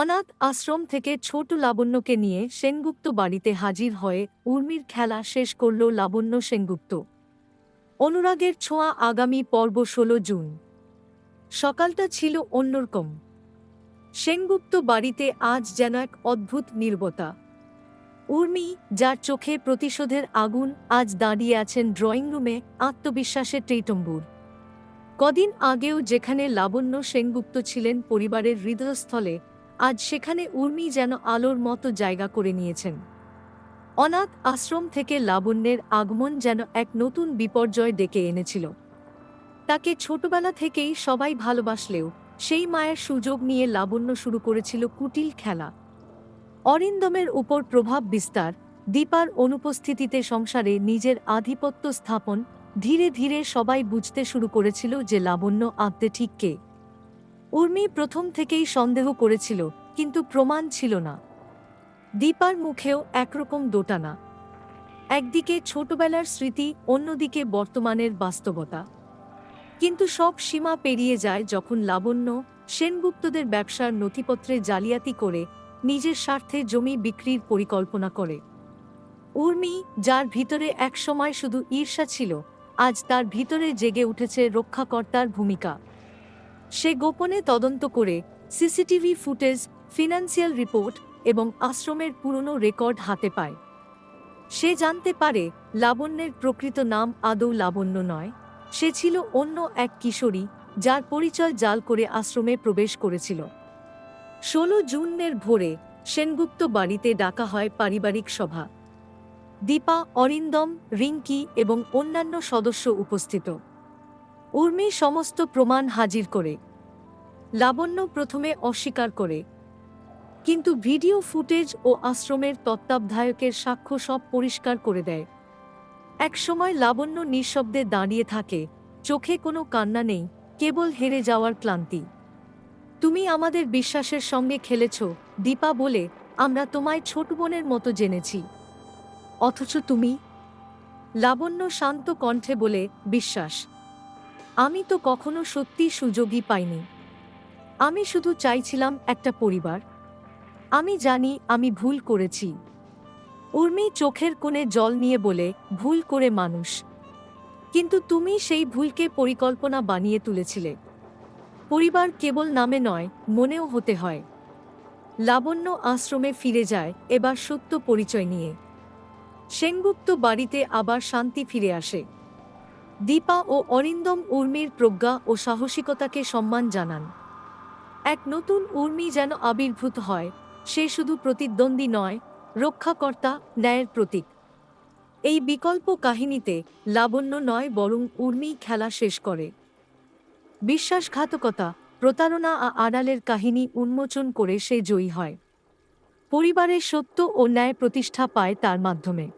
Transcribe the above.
অনাথ আশ্রম থেকে ছোট লাবণ্যকে নিয়ে সেনগুপ্ত বাড়িতে হাজির হয়ে উর্মির খেলা শেষ করল লাবণ্য সেনগুপ্ত। অনুরাগের ছোঁয়া আগামী পর্ব ষোলো জুন। সকালটা ছিল অন্যরকম। সেনগুপ্ত বাড়িতে আজ যেন এক অদ্ভুত নির্বতা। উর্মি, যার চোখে প্রতিশোধের আগুন, আজ দাঁড়িয়ে আছেন ড্রয়িং রুমে আত্মবিশ্বাসের টৈটম্বুর কদিন আগেও যেখানে লাবণ্য সেনগুপ্ত ছিলেন পরিবারের হৃদয়স্থলে আজ সেখানে উর্মি যেন আলোর মতো জায়গা করে নিয়েছেন। অনাথ আশ্রম থেকে লাবণ্যের আগমন যেন এক নতুন বিপর্যয় ডেকে এনেছিল। তাকে ছোটবেলা থেকেই সবাই ভালোবাসলেও সেই মায়ের সুযোগ নিয়ে লাবণ্য শুরু করেছিল কুটিল খেলা। অরিন্দমের উপর প্রভাব বিস্তার, দীপার অনুপস্থিতিতে সংসারে নিজের আধিপত্য স্থাপন ধীরে ধীরে সবাই বুঝতে শুরু করেছিল যে লাবণ্য আত্মে ঠিক কে। উর্মি প্রথম থেকেই সন্দেহ করেছিল, কিন্তু প্রমাণ ছিল না। দীপার মুখেও একরকম দোটানা একদিকে ছোটবেলার স্মৃতি, অন্যদিকে বর্তমানের বাস্তবতা। কিন্তু সব সীমা পেরিয়ে যায় যখন লাবণ্য সেনগুপ্তদের ব্যবসার নথিপত্রে জালিয়াতি করে নিজের স্বার্থে জমি বিক্রির পরিকল্পনা করে। উর্মি, যার ভিতরে একসময় শুধু ঈর্ষা ছিল, আজ তার ভিতরে জেগে উঠেছে রক্ষাকর্তার ভূমিকা। সে গোপনে তদন্ত করে সিসিটিভি ফুটেজ, ফিনান্সিয়াল রিপোর্ট এবং আশ্রমের পুরনো রেকর্ড হাতে পায়। সে জানতে পারে লাবণ্যের প্রকৃত নাম আদৌ লাবণ্য নয়। সে ছিল অন্য এক কিশোরী যার পরিচয় জাল করে আশ্রমে প্রবেশ করেছিল। ষোলো জুনের ভোরে সেনগুপ্ত বাড়িতে ডাকা হয় পারিবারিক সভা। দীপা, অরিন্দম, রিঙ্কি এবং অন্যান্য সদস্য উপস্থিত। উর্মি সমস্ত প্রমাণ হাজির করে। লাবণ্য প্রথমে অস্বীকার করে। কিন্তু ভিডিও ফুটেজ ও আশ্রমের তত্ত্বাবধায়কের সাক্ষ্য সব পরিষ্কার করে দেয়। একসময় লাবণ্য নিঃশব্দে দাঁড়িয়ে থাকে, চোখে কোনো কান্না নেই, কেবল হেরে যাওয়ার ক্লান্তি। তুমি আমাদের বিশ্বাসের সঙ্গে খেলেছ, দীপা বলে আমরা তোমায় ছোট বোনের মতো জেনেছি। অথচ তুমি? লাবণ্য শান্ত কণ্ঠে বলে, বিশ্বাস। আমি তো কখনো সত্যি সুযোগই পাইনি। আমি শুধু চাইছিলাম একটা পরিবার। আমি জানি আমি ভুল করেছি। উর্মি চোখের কোণে জল নিয়ে বলে, ভুল করে মানুষ। কিন্তু তুমি সেই ভুলকে পরিকল্পনা বানিয়ে তুলেছিলে। পরিবার কেবল নামে নয়, মনেও হতে হয়। লাবণ্য আশ্রমে ফিরে যায়, এবার সত্য পরিচয় নিয়ে। সেনগুপ্ত বাড়িতে আবার শান্তি ফিরে আসে। দীপা ও অরিন্দম উর্মির প্রজ্ঞা ও সাহসিকতাকে সম্মান জানান। এক নতুন উর্মি যেন আবির্ভূত হয়, সে শুধু প্রতিদ্বন্দ্বী নয়, রক্ষাকর্তা, ন্যায়ের প্রতীক। এই বিকল্প কাহিনীতে লাবণ্য নয় বরং উর্মি খেলা শেষ করে। বিশ্বাসঘাতকতা, প্রতারণা আ আড়ালের কাহিনী উন্মোচন করে সে জয়ী হয়। পরিবারের সত্য ও ন্যায় প্রতিষ্ঠা পায় তার মাধ্যমে।